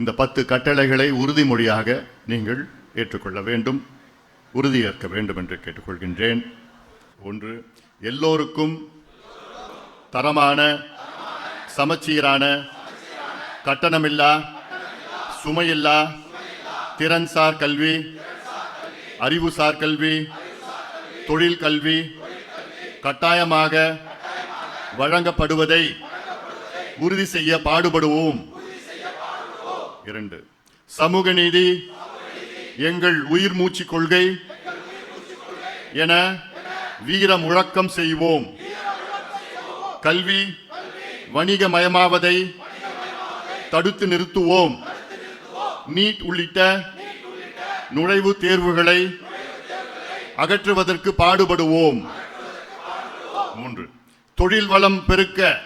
இந்த பத்து கட்டளைகளை உறுதிமொழியாக நீங்கள் ஏற்றுக்கொள்ள வேண்டும் உறுதியேற்க வேண்டும் என்று கேட்டுக்கொள்கின்றேன். ஒன்று எல்லோருக்கும் தரமான சமச்சீரான கட்டணமில்லா சுமையில்லா திறன்சார் கல்வி அறிவுசார் கல்வி தொழில் கல்வி கட்டாயமாக வழங்கப்படுவதை உறுதி செய்ய பாடுபடுவோம். இரண்டு. சமூக நீதி எங்கள் உயிர் மூச்சு கொள்கை என வீர முழக்கம் செய்வோம். கல்வி வணிகமயமாவதை தடுத்து நிறுத்துவோம். நீட் உள்ளிட்ட நுழைவுத் தேர்வுகளை அகற்றுவதற்கு பாடுபடுவோம். மூன்று. தொழில் வளம் பெருக்க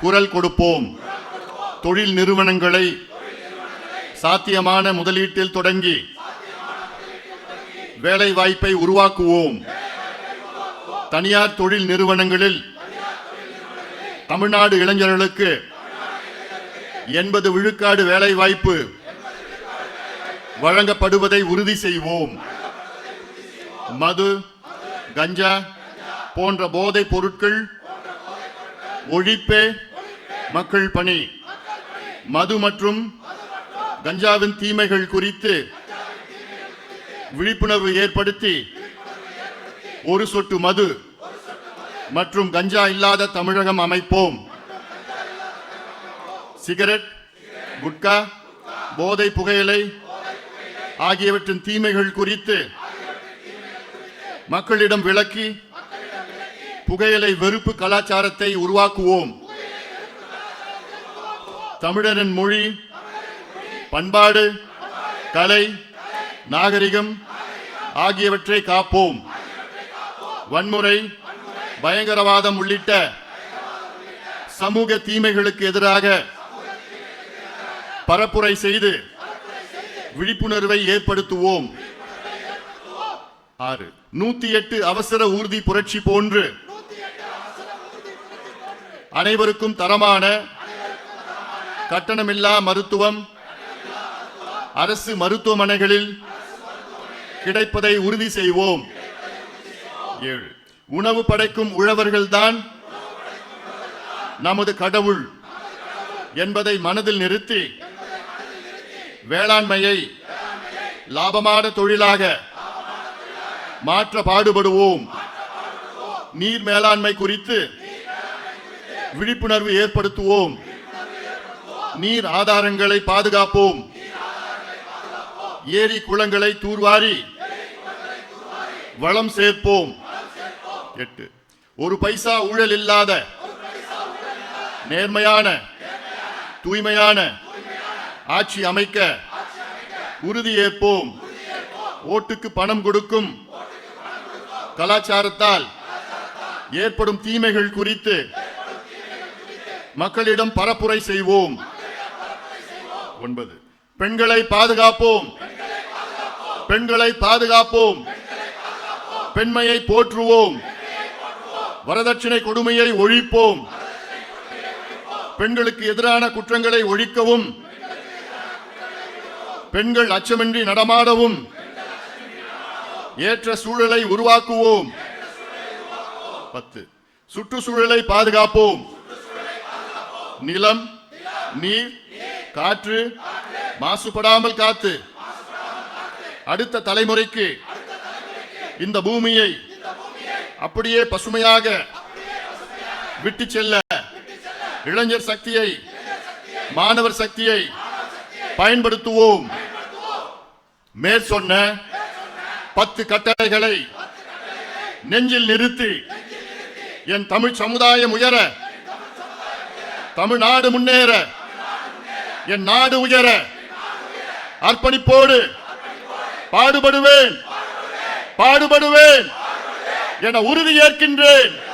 குரல் கொடுப்போம். தொழில் நிறுவனங்களை சாத்தியமான முதலீட்டில் தொடங்கி வேலை வாய்ப்பை உருவாக்குவோம். தனியார் தொழில் நிறுவனங்களில் தமிழ்நாடு இளைஞர்களுக்கு எண்பது விழுக்காடு வேலை வாய்ப்பு வழங்கப்படுவதை உறுதி செய்வோம். மது கஞ்சா போன்ற போதைப் பொருட்கள் ஒழிப்பே மக்கள் பணி. மது மற்றும் கஞ்சாவின் தீமைகள் குறித்து விழிப்புணர்வு ஏற்படுத்தி ஒரு சொட்டு மது மற்றும் கஞ்சா இல்லாத தமிழகம் அமைப்போம். சிகரெட் குட்கா போதை புகையிலை ஆகியவற்றின் தீமைகள் குறித்து மக்களிடம் விளக்கி புகையிலை வெறுப்பு கலாச்சாரத்தை உருவாக்குவோம். தமிழரின் மொழி பண்பாடு கலை நாகரிகம் ஆகியவற்றை காப்போம். வன்முறை பயங்கரவாதம் உள்ளிட்ட சமூக தீமைகளுக்கு எதிராக பரப்புரை செய்து விழிப்புணர்வை ஏற்படுத்துவோம். ஆறு. நூத்தி எட்டு அவசர ஊர்தி புரட்சி போன்று அனைவருக்கும் தரமான கட்டணமில்லா மருத்துவம். அரசு மருத்துவமனைகளில் கிடைப்பதை உறுதி செய்வோம். ஏழு உணவு படைக்கும் உழவர்கள்தான் நமது கடவுள் என்பதை மனதில் நிறுத்தி வேளாண்மையை லாபமான தொழிலாக மாற்ற பாடுபடுவோம். நீர் மேலாண்மை குறித்து விழிப்புணர்வு ஏற்படுத்துவோம். நீர் ஆதாரங்களை பாதுகாப்போம். ஏரி குளங்களை தூர்வாரி. வளம் சேர்ப்போம். எட்டு. ஒரு பைசா ஊழல் இல்லாத. நேர்மையான. தூய்மையான. ஆட்சி அமைக்க. உறுதி ஏற்போம். ஓட்டுக்கு பணம் கொடுக்கும். கலாச்சாரத்தால் ஏற்படும் தீமைகள் குறித்து மக்களிடம் பரப்புரை செய்வோம். ஒன்பது. பெண்களை பாதுகாப்போம். பெண்களை பாதுகாப்போம். பெண்மையை போற்றுவோம். வரதட்சணை கொடுமையை ஒழிப்போம். பெண்களுக்கு எதிரான குற்றங்களை ஒழிக்கவும். பெண்கள் அச்சமின்றி நடமாடவும். ஏற்ற சூழலை உருவாக்குவோம். பத்து. சுற்றுச்சூழலை பாதுகாப்போம். நிலம் நீர் காற்று மாசுபடாமல் காத்து அடுத்த தலைமுறைக்கு இந்த பூமியை அப்படியே பசுமையாக விட்டு செல்ல இளைஞர் சக்தியை மாணவர் சக்தியை பயன்படுத்துவோம். மேற்சொன்ன பத்து கட்டளைகளை நெஞ்சில் நிறுத்தி என் தமிழ் சமுதாயம் உயர தமிழ்நாடு முன்னேற என் நாடு உயர. அர்ப்பணிப்போடு பாடுபடுவேன். பாடுபடுவேன். என உறுதி ஏற்கின்றேன்